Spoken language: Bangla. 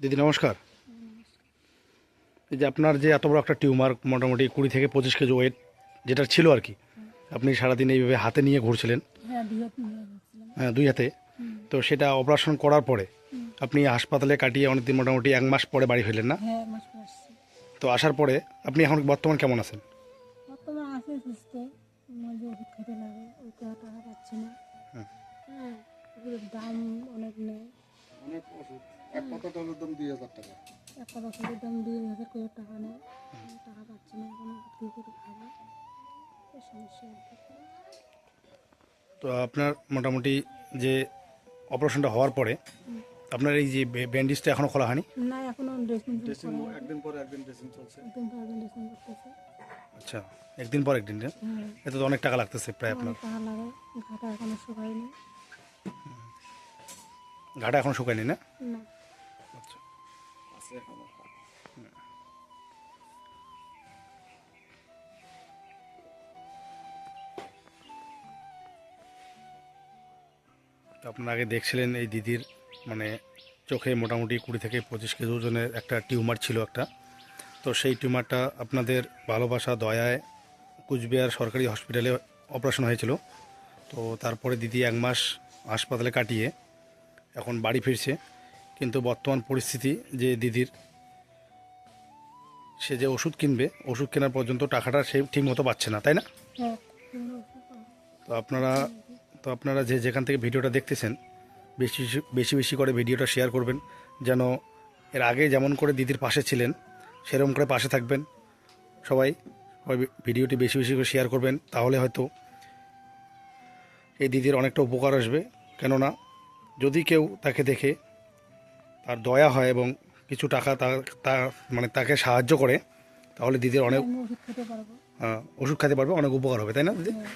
দিদি নমস্কার। এই যে আপনার যে এত বড় একটা টিউমার মোটামুটি কুড়ি থেকে পঁচিশ কেজি ওয়েট যেটা ছিল আর কি আপনি সারাদিন এইভাবে হাতে নিয়ে ঘুরছিলেন? হ্যাঁ হ্যাঁ দুই হাতে। তো সেটা অপারেশন করার পরে আপনি হাসপাতালে কাটিয়ে অনেকদিন মোটামুটি এক মাস পরে বাড়ি ফেললেন না? হ্যাঁ মাস পর আসছি। তো আসার পরে আপনি এখন বর্তমান কেমন আছেন? বর্তমান আছে সুস্থ। মাঝে ওষুধ খেতে লাগে ওই তো আর টাকা পাচ্ছি না। হুম। হ্যাঁ ওষুধের দাম অনেক নেই। অনেক ওষুধ। এক পাতাটার দাম দুই হাজার টাকা। একটা ওষুধের দাম দুই হাজার করে টাকা নেয়। টাকা পাচ্ছি না এখন কী করে খাব? সমস্যা তো আপনার মোটামুটি যে অপারেশনটা হওয়ার পরে আপনার এই যে ব্যান্ডেজটা এখনও খোলা হয়নি? না এখনও ড্রেসিং একদিন পরে একদিন ড্রেসিং চলছে। একদিন পর একদিন ড্রেসিং করতেছে। আচ্ছা একদিন পর একদিন না? হ্যাঁ। এতে তো অনেক টাকা লাগতেছে প্রায় আপনার। টাকা লাগে ঘাটা এখনও শুকায়নি। ঘাটা এখন শুকায়নি না? না। আছে তো আপনারা আগে দেখছিলেন এই দিদির মানে চোখে মোটামুটি কুড়ি থেকে পঁচিশ কেজি ওজনের একটা টিউমার ছিল একটা। তো সেই টিউমারটা আপনাদের ভালোবাসা, দয়ায় কুচবিহার সরকারি হসপিটালে অপারেশন হয়েছিল। তো তারপরে দিদি এক মাস হাসপাতালে কাটিয়ে এখন বাড়ি ফিরছে। কিন্তু বর্তমান পরিস্থিতি যে দিদির সে যে ওষুধ কিনবে ওষুধ কেনার পর্যন্ত টাকাটা সে ঠিক মতো পাচ্ছে না তাই না? হ্যাঁ। তো আপনারা তো আপনারা যে যেখান থেকে ভিডিওটা দেখতেছেন বেশি বেশি- বেশি করে ভিডিওটা শেয়ার করবেন যেন এর আগে যেমন করে দিদির পাশে ছিলেন সেরকম করে পাশে থাকবেন। সবাই সবাই ভিডিওটি বেশি বেশি করে শেয়ার করবেন তাহলে হয়তো এই দিদির অনেকটা উপকার আসবে। কেননা যদি কেউ তাকে দেখে তার দয়া হয় এবং কিছু টাকা তার তার মানে তাকে সাহায্য করে তাহলে দিদির অনেক ওষুধ খেতে পারব। আহ, ওষুধ খেতে পারবে অনেক উপকার হবে তাই না দিদি? হ্যাঁ।